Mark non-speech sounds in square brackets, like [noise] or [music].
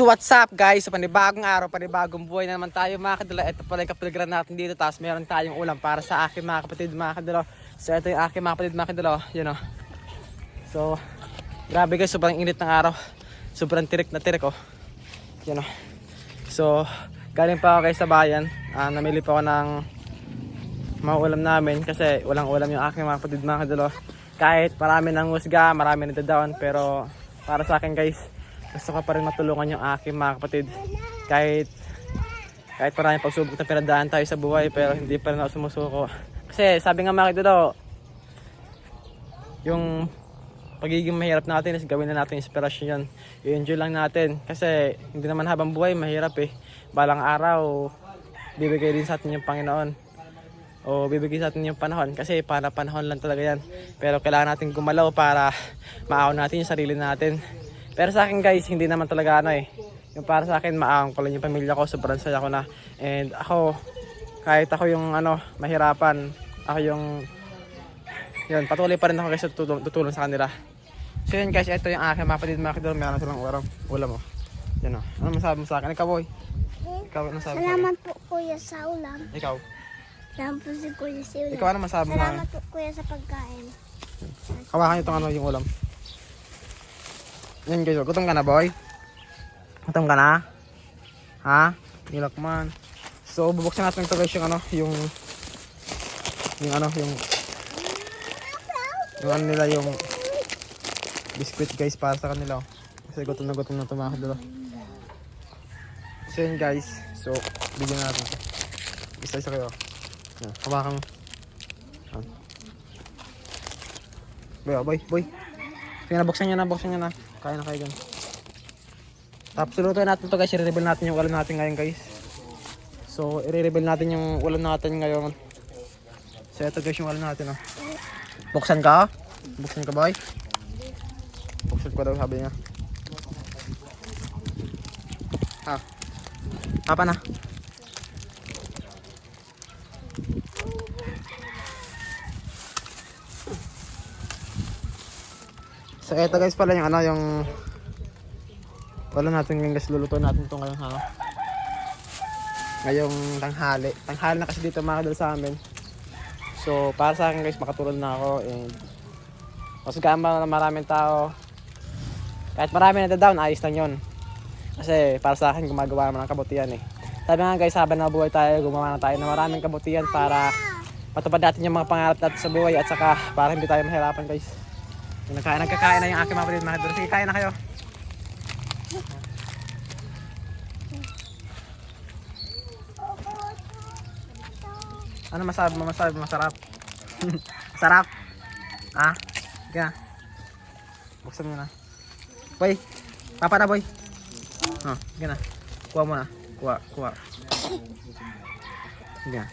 So what's up guys? So panibagong araw, panibagong buhay na naman tayo mga kadalo. Ito pala yung kapiligiran natin dito. Tapos meron tayong ulam para sa akin mga kapatid mga kadalo. So ito yung aking mga kapatid mga kadalo. Yun o. So grabe guys, sobrang init ng araw. Sobrang tirik na tirik oh. Yun o. So galing pa ako guys sa bayan. Ah, namili pa ako ng mga ulam namin kasi walang ulam yung aking mga kapatid mga kadalo. Kahit marami ng husga, marami nang down pero para sa akin guys, gusto ko pa rin matulungan yung aking mga kapatid. Kahit kahit maraming pagsubok na pinadaan tayo sa buhay pero hindi pa rin ako sumusuko. Kasi sabi nga mga kadalo, yung pagiging mahirap natin is gawin na natin inspirasyon. I-enjoy lang natin. Kasi hindi naman habang buhay mahirap eh. Balang araw, bibigay din sa atin yung Panginoon. O bibigay sa atin yung panahon. Kasi para panahon lang talaga yan. Pero kailangan natin gumalaw para maaw natin yung sarili natin. Pero sa akin guys, hindi naman talaga ano eh. Yung para sa akin, maahon ko lang yung pamilya ko. Sobrang saya ko na. And ako, kahit ako yung ano, mahirapan, ako yung yun, patuloy pa rin ako guys tutulong, tutulong sa kanila. So yun guys, ito yung aking mga kapatid mga kapatid. Meron silang ulam. Ulam mo. Yan o. Ano masabi mo sa akin? Ikaw boy. Ikaw ano masabi? Salamat po kuya sa ulam. Ikaw. Salamat po si kuya sa ulam. Ikaw ano masabi mo? Salamat po kuya sa pagkain. Hawakan nyo itong ano yung ulam. Yan guys, gutom ka na boy? Gutom ka na? Ha? Nilak man. So, bubuksan natin ito guys yung ano, yung yung ano, yung yung ano nila yung biscuit guys para sa kanila. oh. Kasi gutom na gutom na tumakad nila. So yun guys, so bigyan na natin. Isa-isa kayo. Yan, hawakan mo. Boy, oh, boy, boy. Sige na, buksan nyo na, buksan nyo na. Kaya na kayo dyan. Tapos lutuin natin to guys, i-reveal natin yung ulam natin ngayon guys. So, i-reveal natin yung ulam natin ngayon. So, ito guys yung ulam natin oh. Buksan ka? Buksan ka boy? Buksan ko daw sabi niya. Ha? Papa na. So eto guys pala yung ano yung wala natin yung guys luluto natin ito ngayong ha. Ngayong tanghali. Tanghali na kasi dito mga sa amin. So para sa akin guys makatulog na ako and mas gama na maraming tao. Kahit marami na down, ayos lang yun. Kasi para sa akin gumagawa naman ng kabutihan eh. Sabi nga guys, habang nabuhay tayo, gumawa na tayo ng maraming kabutihan para patupad natin yung mga pangarap natin sa buhay at saka para hindi tayo mahirapan guys. Nagkain, nagkakain na yung aking mga kapatid mga kapatid. Sige, kain na kayo. Ano masabi mo? Masabi mo? Masarap? [laughs] Masarap? Ha? Sige na. Buksan mo na. Boy! Papa na boy! Oh, sige na. Kuha mo na. Kuha, kuha. Sige na.